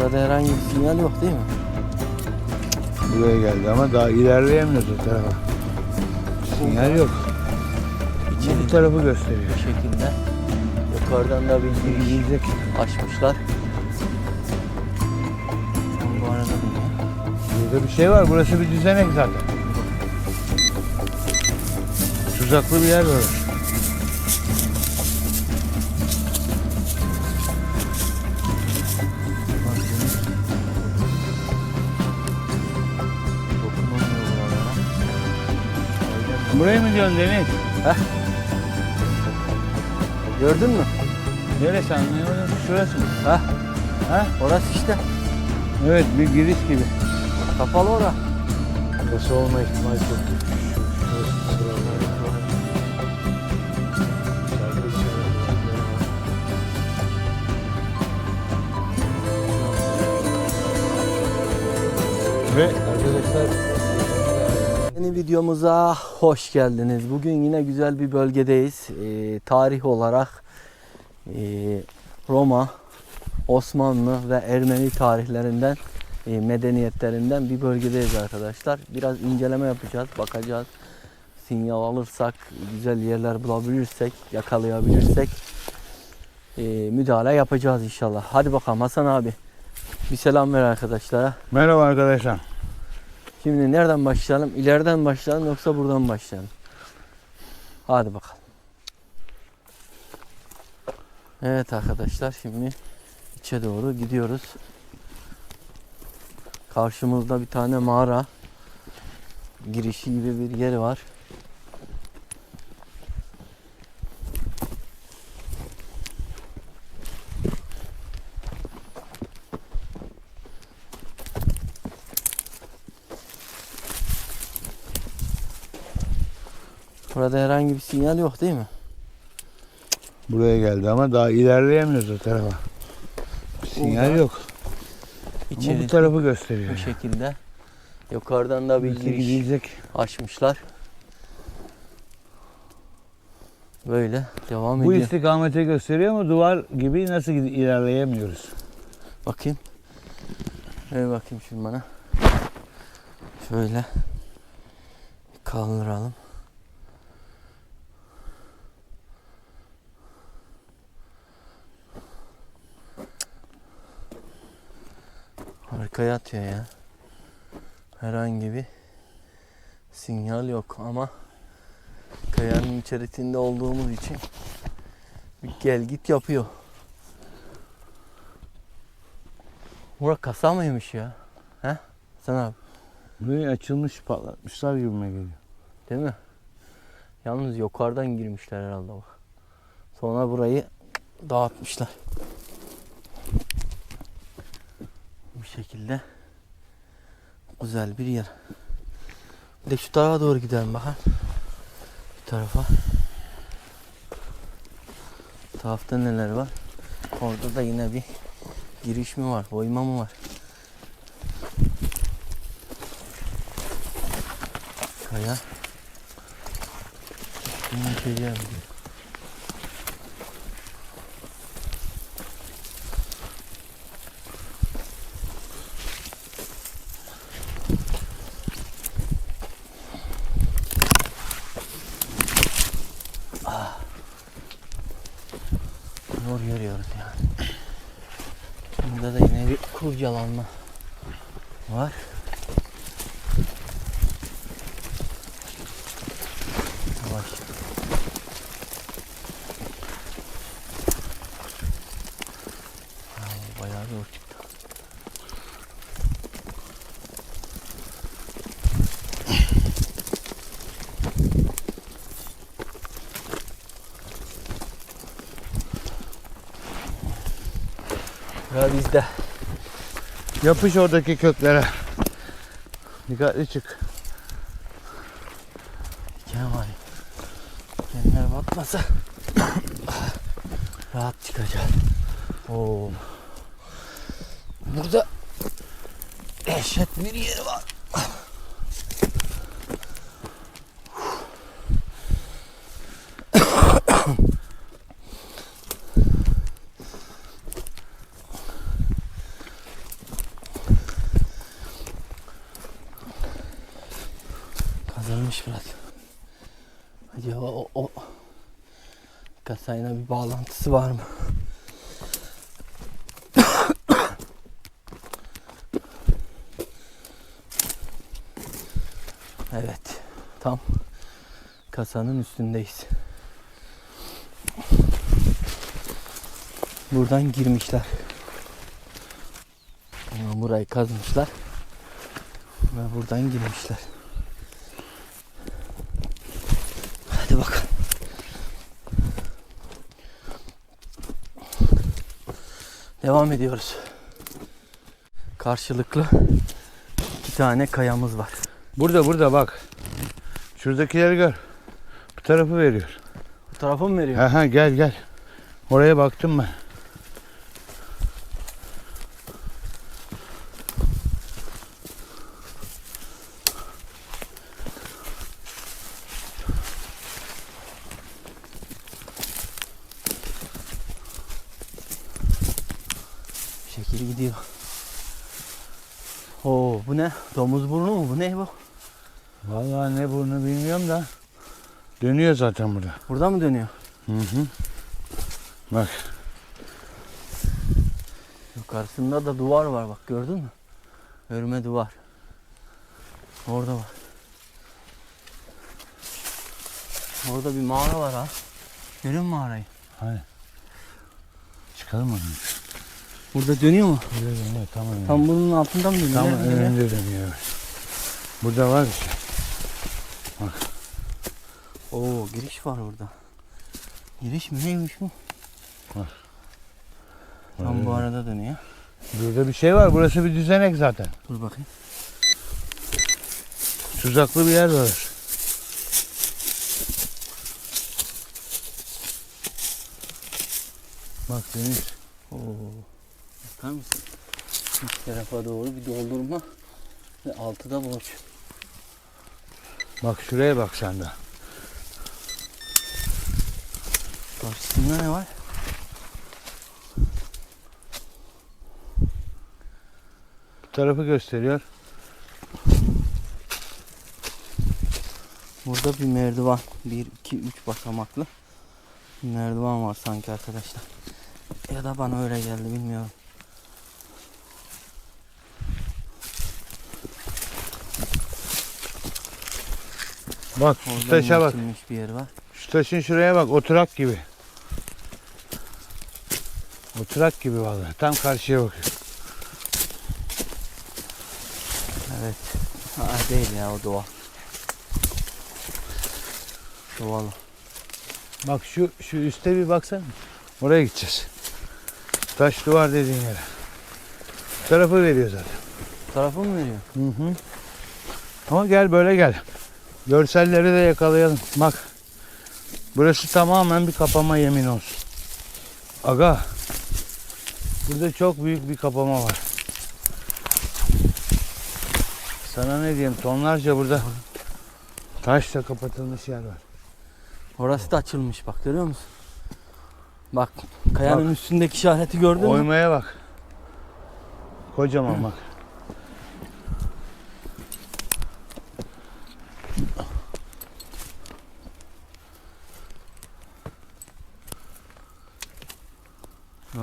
Burada herhangi bir sinyal yok değil mi? Buraya geldi ama daha ilerleyemiyoruz o tarafa. Sinyal yok. İçeri Bu tarafı gösteriyor. bu şekilde. Yukarıdan da bir giriş açmışlar. Bu arada? Burada bir şey var. Burası bir düzenek zaten. Tuzaklı bir yer var. Burayı mı diyorsun Deniz? Gördün mü? Neresi anlayamadım. Şurası mı? Ha? Ha? Orası işte. Evet bir giriş gibi. Kapalı ora. Burası olma ihtimali çok Ve arkadaşlar Yeni videomuza hoş geldiniz. Bugün yine güzel bir bölgedeyiz. Ee, tarih olarak e, Roma, Osmanlı ve Ermeni tarihlerinden, e, medeniyetlerinden bir bölgedeyiz arkadaşlar. Biraz inceleme yapacağız, bakacağız. Sinyal alırsak, güzel yerler bulabilirsek, yakalayabilirsek e, müdahale yapacağız inşallah. Hadi bakalım Hasan abi. Bir selam ver arkadaşlara. merhaba arkadaşlar. Şimdi nereden başlayalım? İleriden başlayalım yoksa buradan başlayalım? Hadi bakalım. Evet arkadaşlar şimdi içe doğru gidiyoruz. Karşımızda bir tane mağara girişi gibi bir yer var. Burada herhangi bir sinyal yok değil mi? Buraya geldi ama daha ilerleyemiyoruz o tarafa. Sinyal Burada yok. Ama İçeri bu tarafı gösteriyor. bu şekilde. Yukarıdan da bir giriş Gidecek. açmışlar. Böyle devam Bu ediyor. istikamete gösteriyor ama duvar gibi nasıl ilerleyemiyoruz? Bakayım. Ver bakayım şimdi bana. Şöyle kaldıralım. Arkaya atıyor ya. Herhangi bir sinyal yok ama kayanın içerisinde olduğumuz için bir gel git yapıyor. Bura kasa mıymış ya? He? Sen abi. Burayı açılmış patlatmışlar gibime geliyor. Değil mi? Yalnız yukarıdan girmişler herhalde bak. Sonra burayı dağıtmışlar. Bu şekilde güzel bir yer. Bir de şu tarafa doğru gidelim bakın. Bu tarafa. Bu tarafta neler var? Orada da yine bir giriş mi var? Oyma mı var? Kaya. Üstüne içeceğim diyor. Ah. Zor görüyoruz yani. Bunda da yine bir kurcalanma var. Yavaş. Ay, bayağı zor çıktı. Ya bizde. Yapış oradaki köklere. Dikkatli çık. Kemal. Kendine bakmasa rahat çıkacak. Oo. Burada dehşet bir yer var. Açılmış biraz. Acaba o, o kasayla bir bağlantısı var mı? evet. Tam kasanın üstündeyiz. Buradan girmişler. Burayı kazmışlar. Ve buradan girmişler. Devam ediyoruz. Karşılıklı iki tane kayamız var. Burada burada bak. Şuradakileri gör. Bu tarafı veriyor. Bu tarafa mı veriyor? Ha ha gel gel. Oraya baktım ben. Şekil gidiyor. Oo bu ne? Domuz burnu mu? Bu ne bu? Vallahi ne burnu bilmiyorum da. Dönüyor zaten burada. Burada mı dönüyor? Hı hı. Bak. Yukarısında da duvar var bak gördün mü? Örme duvar. Orada var. Orada bir mağara var ha. Görüyor musun mağarayı? Hani. Çıkalım onu. Burada dönüyor mu? Böyle dönüyor tam önünde. Tam bunun altından mı dönüyor? Tam önünde dönüyor. Burada var bir şey. Oo giriş var burada. Giriş mi neymiş bu? Tam bu Öyle. arada dönüyor. Burada bir şey var. Burası bir düzenek zaten. Dur bakayım. Tuzaklı bir yer var. Bak deniz. Oo. Bakar mısın? İç tarafa doğru bir doldurma ve altı da boş. Bak şuraya bak sen de. Karşısında ne var? Bu tarafı gösteriyor. Burada bir merdiven. 1, 2, 3 basamaklı. Merdiven var sanki arkadaşlar. Ya da bana öyle geldi bilmiyorum. Bak Orada taşa bak. bir yer var. Şu taşın şuraya bak. Oturak gibi. Oturak gibi vallahi. Tam karşıya bakıyor. Evet. Ha, değil ya o doğal. Doğal. Bak şu şu üste bir baksana. Oraya gideceğiz. Taş duvar dediğin yere. Bu tarafı veriyor zaten. Tarafı mı veriyor? Hı hı. Ama gel böyle gel. Görselleri de yakalayalım. Bak. Burası tamamen bir kapama yemin olsun. Aga. Burada çok büyük bir kapama var. Sana ne diyeyim tonlarca burada taşla kapatılmış yer var. Orası da açılmış bak görüyor musun? Bak kayanın üstündeki işareti gördün mü? Oymaya bak. Kocaman bak.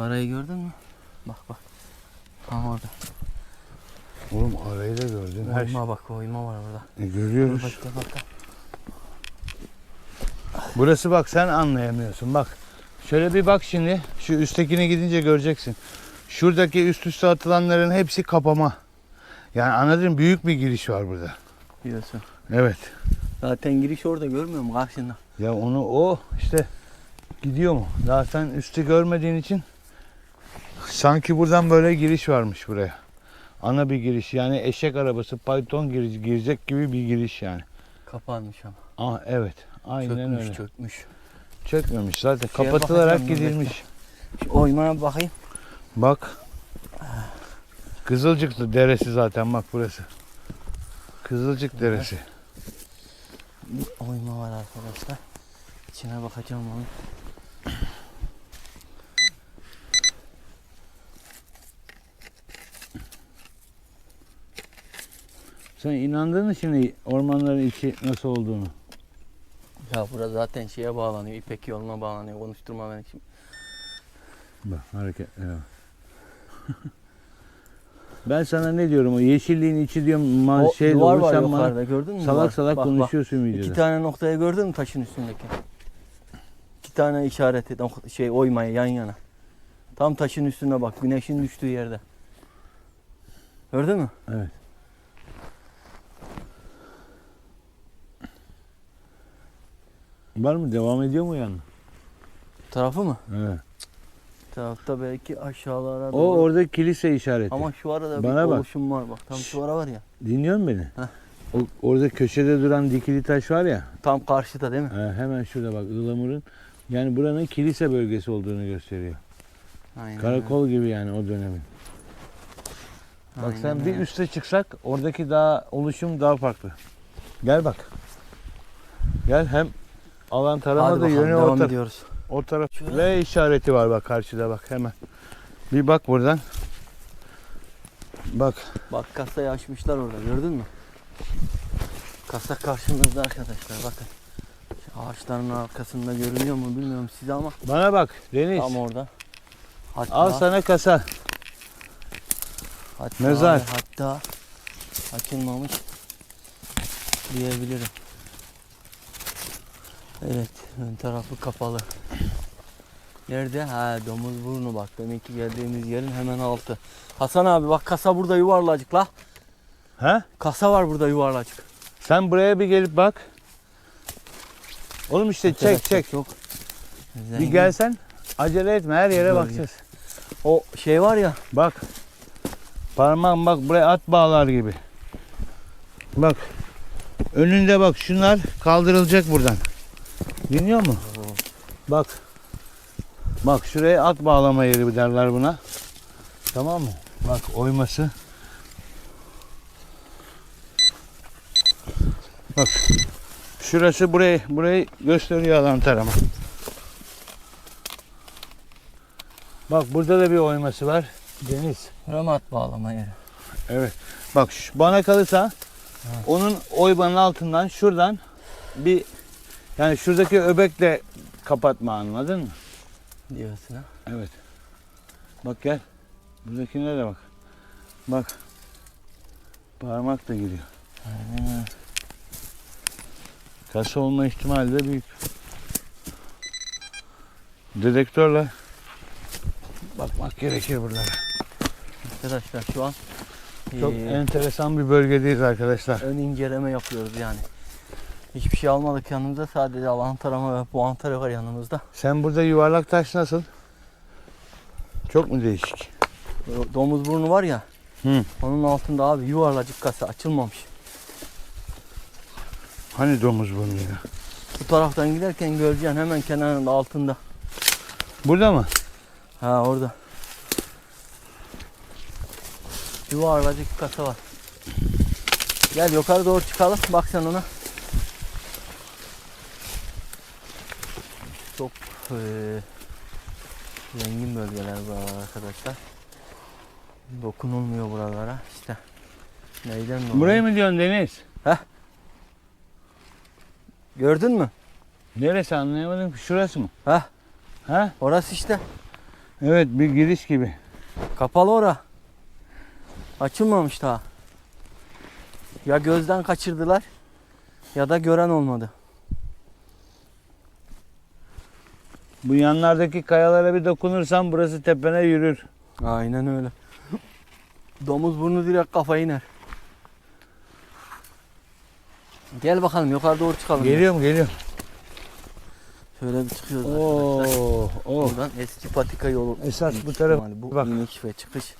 Arayı gördün mü? Bak bak. Tam orada. Oğlum arayı da gördün. Her şey. Oyma bak oyma var orada. E, görüyoruz. bak bak. bak. Burası bak sen anlayamıyorsun bak. Şöyle bir bak şimdi. Şu üsttekine gidince göreceksin. Şuradaki üst üste atılanların hepsi kapama. Yani anladın mı? Büyük bir giriş var burada. Diyorsun. Evet. Zaten giriş orada görmüyor musun karşında? Ya onu o işte gidiyor mu? Daha sen üstü görmediğin için sanki buradan böyle giriş varmış buraya. Ana bir giriş yani eşek arabası Python giriş, girecek gibi bir giriş yani. Kapanmış ama. Ah evet. Aynen çökmüş öyle. çökmüş. Çökmemiş zaten. Şeye Kapatılarak gidilmiş. Şu oymaya bakayım. Bak. Kızılcık deresi zaten bak burası. Kızılcık deresi. Bir oyma var arkadaşlar. İçine bakacağım onun. Sen inandın mı şimdi ormanların içi nasıl olduğunu? Ya burada zaten şeye bağlanıyor. İpek yoluna bağlanıyor. Konuşturma beni şimdi. Bak hareket. Evet. ben sana ne diyorum o yeşilliğin içi diyorum O şey duvar olur var sen bana yukarıda gördün mü? salak salak Bak, bak. konuşuyorsun videoda. İki tane noktayı gördün mü taşın üstündeki? İki tane işareti nok- şey oymaya yan yana. Tam taşın üstüne bak güneşin düştüğü yerde. Gördün mü? Evet. Var mı? Devam ediyor mu yani? Tarafı mı? Evet. Tarafta belki aşağılara O doğru. orada kilise işareti. Ama şu arada Bana bir bak. oluşum var bak. Tam şu ara var ya. Dinliyor musun beni? Heh. O, orada köşede duran dikili taş var ya. Tam karşıda değil mi? he, hemen şurada bak ılamurun. Yani buranın kilise bölgesi olduğunu gösteriyor. Aynen. Karakol gibi yani o dönemin. Bak Aynen sen bir öyle. üste çıksak oradaki daha oluşum daha farklı. Gel bak. Gel hem alan tarama Hadi da bakalım yönü o, devam tar- ediyoruz. o taraf. V işareti var bak karşıda bak hemen. Bir bak buradan. Bak Bak kasayı açmışlar orada gördün mü? Kasa karşımızda arkadaşlar bakın. Şu ağaçların arkasında görünüyor mu bilmiyorum size ama bana bak Deniz. tam orada. Hatta, Al sana kasa. hatta, mezar. Hatta açılmamış diyebilirim. Evet ön tarafı kapalı. Nerede? Ha domuz burnu bak. Deminki geldiğimiz yerin hemen altı. Hasan abi bak kasa burada yuvarlacık la. Ha? Kasa var burada yuvarlacık. Sen buraya bir gelip bak. Oğlum işte çek çek. Çok Bir zengin. gelsen. Acele etme her yere Bölge. bakacağız. O şey var ya Bak. Parmağım bak buraya at bağlar gibi. Bak. Önünde bak şunlar kaldırılacak buradan. Dinliyor musun? Bak. Bak şuraya at bağlama yeri derler buna. Tamam mı? Bak oyması. Bak. Şurası burayı burayı gösteriyor alan tarama. Bak burada da bir oyması var. Deniz. ramat bağlama yeri. Evet. Bak şu- bana kalırsa onun oybanın altından şuradan bir yani şuradaki öbekle kapatma anladın mı? diyorsun ha. Evet. Bak gel. Buradakine de bak. Bak. Parmak da giriyor. Aynen. Kasa olma ihtimali de büyük. Dedektörle bakmak gerekir buralara. Arkadaşlar şu an Çok eee, enteresan bir bölgedeyiz arkadaşlar. ön inceleme yapıyoruz yani. Hiçbir şey almadık yanımızda sadece alan tarama ve puan tarı var yanımızda. Sen burada yuvarlak taş nasıl? Çok mu değişik? Domuz burnu var ya. Hı. Onun altında abi yuvarlacık kasa açılmamış. Hani domuz burnu ya? Bu taraftan giderken göreceksin hemen kenarında altında. Burada mı? Ha orada. Yuvarlacık kasa var. Gel yukarı doğru çıkalım. Bak sen ona. Çok eee, zengin bölgeler buralar arkadaşlar. Dokunulmuyor buralara. İşte neyden dolayı? Burayı mı diyorsun Deniz? Gördün mü? Neresi anlayamadım ki. Şurası mı? Heh. Ha? Orası işte. Evet bir giriş gibi. Kapalı ora. Açılmamış daha. Ya gözden kaçırdılar ya da gören olmadı. Bu yanlardaki kayalara bir dokunursan burası tepene yürür. Aynen öyle. Domuz burnu direkt kafa iner. Gel bakalım yukarı doğru çıkalım. Geliyorum geliyorum. Şöyle bir çıkıyoruz arkadaşlar. Oo, oh. Buradan eski patika yolu. Esas bu taraf- Bu bak. iniş ve çıkış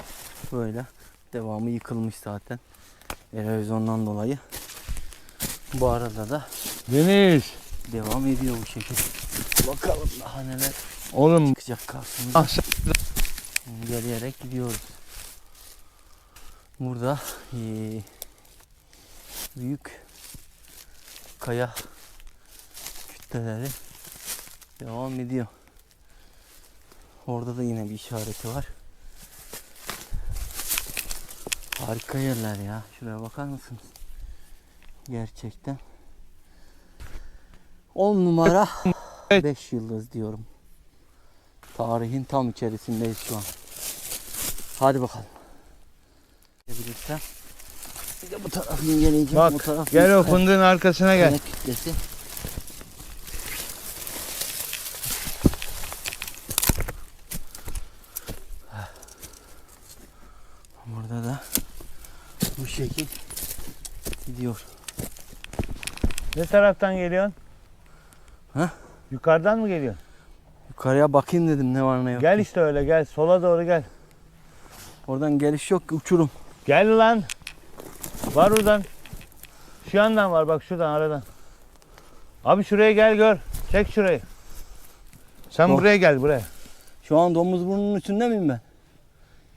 böyle. Devamı yıkılmış zaten. Erozyondan dolayı. Bu arada da Deniz. devam ediyor bu şekilde. Bakalım daha neler Oğlum çıkacak karşımıza. ah, sen- Geliyerek gidiyoruz. Burada eee, büyük kaya kütleleri devam ediyor. Orada da yine bir işareti var. Harika yerler ya. Şuraya bakar mısınız? Gerçekten. 10 numara Evet. 5 yıldız diyorum. Tarihin tam içerisindeyiz şu an. Hadi bakalım. Gidebilirsem. Bir de bu tarafı inceleyeceğim. Bak, bu taraf Gel o fındığın arkasına gel. kaya kütlesi. Burada da bu şekil gidiyor. Ne taraftan geliyorsun? Ha? Yukarıdan mı geliyorsun? Yukarıya bakayım dedim ne var ne yok. Gel işte öyle gel. Sola doğru gel. Oradan geliş yok ki uçurum. Gel lan. Var oradan. Şu yandan var bak şuradan aradan. Abi şuraya gel gör. Çek şurayı. Sen Yok. buraya gel buraya. Şu an domuz burnunun üstünde miyim ben?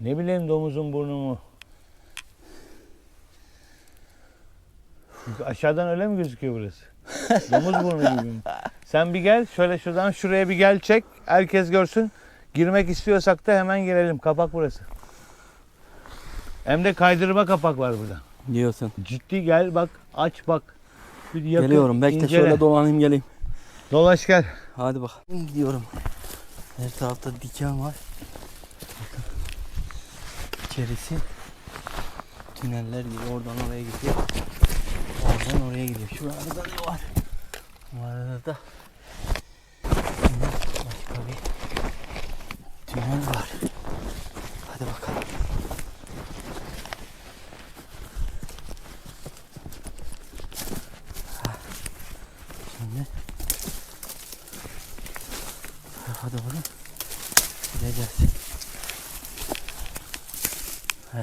Ne bileyim domuzun burnu mu? Aşağıdan öyle mi gözüküyor burası? Domuz burnu gibi? Sen bir gel şöyle şuradan şuraya bir gel çek. Herkes görsün. Girmek istiyorsak da hemen girelim. Kapak burası. Hem de kaydırma kapak var burada. Diyorsun. Ciddi gel bak aç bak. Bir yakın, Geliyorum. Bekle incele. şöyle dolanayım geleyim. Dolaş gel. Hadi bakalım. Gidiyorum. Her tarafta diken var. Bakın. İçerisi tüneller gibi oradan oraya gidiyor. Oradan oraya gidiyor. Şurada da ne var? Bu arada da başka bir tünel var. Hadi bakalım. Ha. Şimdi tarafa doğru gideceğiz. Heh.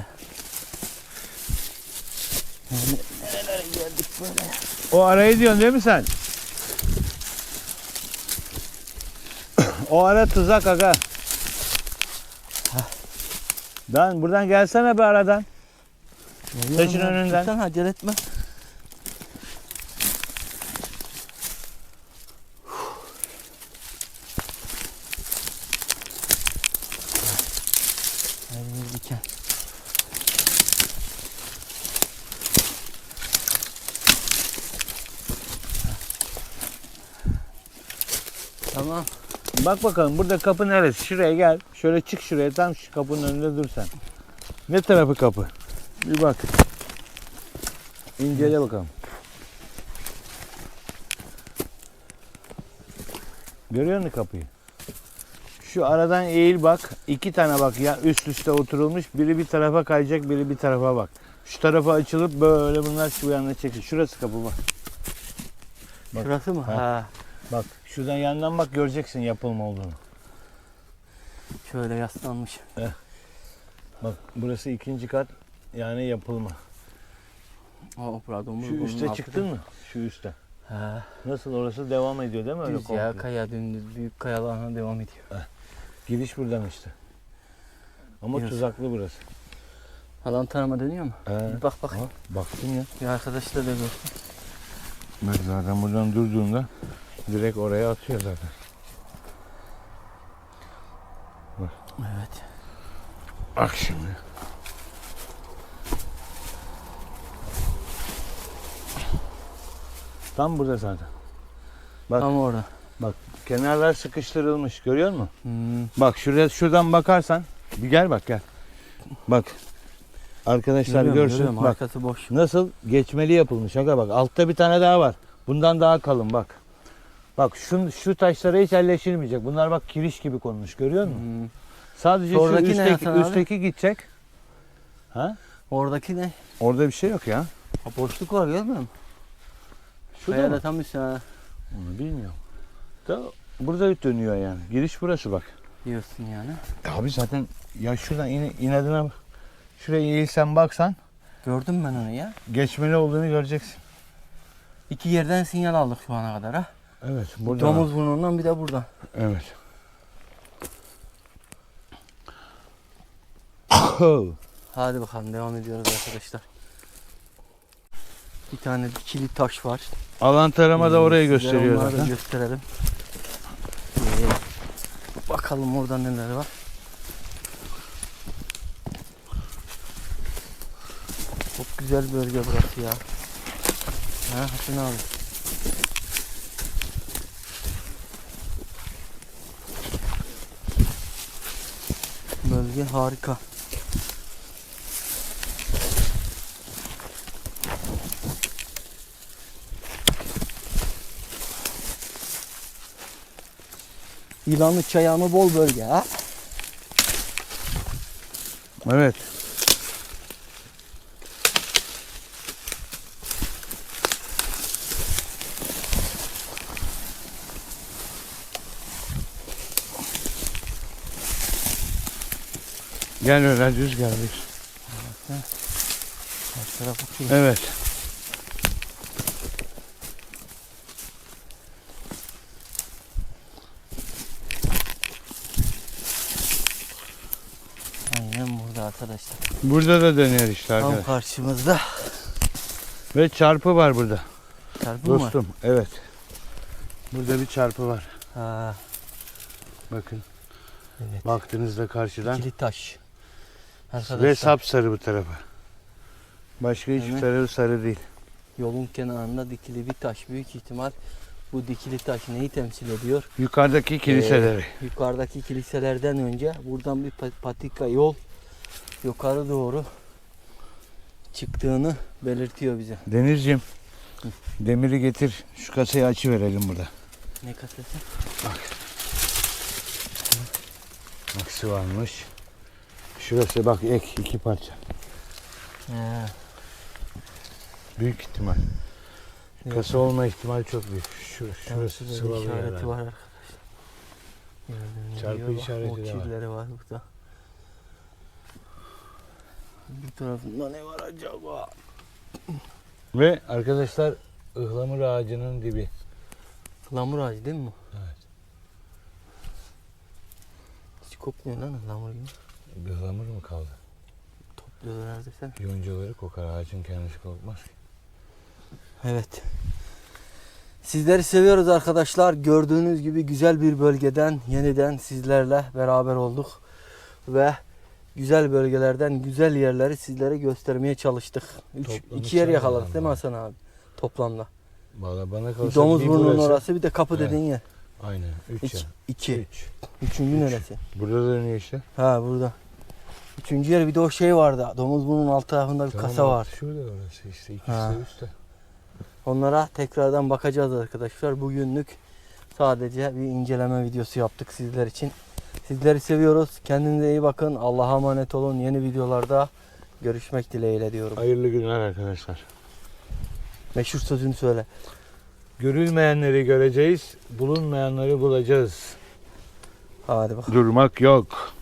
Yani nerelere geldik böyle? O arayı diyorsun değil mi sen? O ara tuzak aga. Dan buradan gelsene bir aradan. Taşın önünden. Sen acele etme. Diken. Tamam. Bak bakalım burada kapı neresi? Şuraya gel. Şöyle çık şuraya. Tam şu kapının önünde dur sen. Ne tarafı kapı? Bir bak. İncele bakalım. Görüyor musun kapıyı? Şu aradan eğil bak. İki tane bak ya üst üste oturulmuş. Biri bir tarafa kayacak, biri bir tarafa bak. Şu tarafa açılıp böyle bunlar şu yanına çekil. Şurası kapı bak. Bak. Şurası mı? Ha. Ha. Bak şuradan yandan bak göreceksin yapılma olduğunu. Şöyle yaslanmış. Bak burası ikinci kat yani yapılma. O pardon. Şu üste çıktın mı? Şu üste. Ha. Nasıl orası devam ediyor değil mi öyle Düz ya komple? kaya dümdüz büyük kayalarına devam ediyor. Giriş buradan işte. Ama Diyorsun. tuzaklı burası. Alan tanıma dönüyor mu? Bir bak bak. Ha, baktın ya. Bir arkadaş da dönüyor. Bak zaten buradan durduğunda direkt oraya atıyor zaten. Evet. Bak şimdi. Tam burada zaten. Bak. Tam orada. Kenarlar sıkıştırılmış görüyor musun? Hmm. Bak şuraya şuradan bakarsan bir gel bak gel. Bak. Arkadaşlar Görüyorum, görsün. görüyorum. Bak Arkası boş. nasıl geçmeli yapılmış. Aga bak altta bir tane daha var. Bundan daha kalın bak. Bak şu, şu taşlara hiç elleşilmeyecek. Bunlar bak kiriş gibi konmuş görüyor musun? Hmm. Sadece Sonraki şu ne üstteki, abi? üstteki gidecek. Ha? Oradaki ne? Orada bir şey yok ya. Ha, boşluk var görmüyor musun? Şurada Kayada mı? tam üstüne Onu bilmiyorum. Da burada dönüyor yani. Giriş burası bak. diyorsun yani. Abi zaten ya şuradan in, inadına bak. Şuraya eğilsen baksan Gördüm ben onu ya. geçmeli olduğunu göreceksin. İki yerden sinyal aldık şu ana kadar ha. Evet. Burada. Domuz burnundan bir de buradan. Evet. Hadi bakalım devam ediyoruz arkadaşlar. Bir tane dikili taş var. Alan tarama da orayı Size gösteriyor zaten. gösterelim. Ee, bakalım orada neler var. Çok güzel bölge burası ya. Ha Hasan abi. Bölge harika. İlanı çayağını bol bölge ha. Evet. Gel öyle düz gel bir. Her taraf okey. Evet. Aynen burada arkadaşlar. Burada da döner işte Tam karşımızda. Ve çarpı var burada. Çarpı mı? Dostum evet. Burada bir çarpı var. Ha, Bakın evet. baktığınızda karşıdan. İkili taş. Arkadaşlar Ve sapsarı bu tarafa. Başka hiçbir Evet. tarafı sarı değil. yolun kenarında dikili bir taş. Büyük ihtimal bu dikili taş neyi temsil ediyor? Yukarıdaki kiliseleri. Yukarıdaki kiliselerden önce buradan bir pa- patika yol yukarı doğru çıktığını belirtiyor bize. Denizciğim demiri getir. Şu kasayı açı verelim burada. Ne kasası? Aksi varmış. Şurası bak ek iki parça. He. Büyük ihtimal. Kasa olma ihtimali çok büyük. Şu, şurası bir sıvalı işareti var arkadaşlar. Gördüğünüz Çarpı bak, işareti o de var. çizgileri var burada. Bu tarafında ne var acaba? Ve arkadaşlar ıhlamur ağacının dibi. Lamur ağacı değil mi? Evet. Hiç kokmuyor lan lamur gibi. Bir ıhlamur mu kaldı? Topluyorlar desene. Yoncaları kokar. Ağacın kendisi kokmaz ki. Evet. Sizleri seviyoruz arkadaşlar. Gördüğünüz gibi güzel bir bölgeden yeniden sizlerle beraber olduk. Ve güzel bölgelerden güzel yerleri sizlere göstermeye çalıştık. Üç, Toplamı iki yer sen yakaladık değil mi. Hasan abi? Toplamda. Valla bana Bir kalırsa domuz bir burnunun burası- orası bir de kapı Evet. dediğin yer. Aynen. Üç, İki. Üç. Üçüncü Üç. neresi? Burada da dönüyor işte. Ha burada. Üçüncü yer bir de o şey vardı. Domuz burnunun alt tarafında bir Tamam kasa abi, var. Şurada orası işte. İkisi Ha. de üstte. Onlara tekrardan bakacağız arkadaşlar. Bugünlük sadece bir inceleme videosu yaptık sizler için. Sizleri seviyoruz. Kendinize iyi bakın. Allah'a emanet olun. Yeni videolarda görüşmek dileğiyle diyorum. Hayırlı günler arkadaşlar. Meşhur sözünü söyle. Görülmeyenleri göreceğiz, bulunmayanları bulacağız. Hadi bakalım. Durmak yok.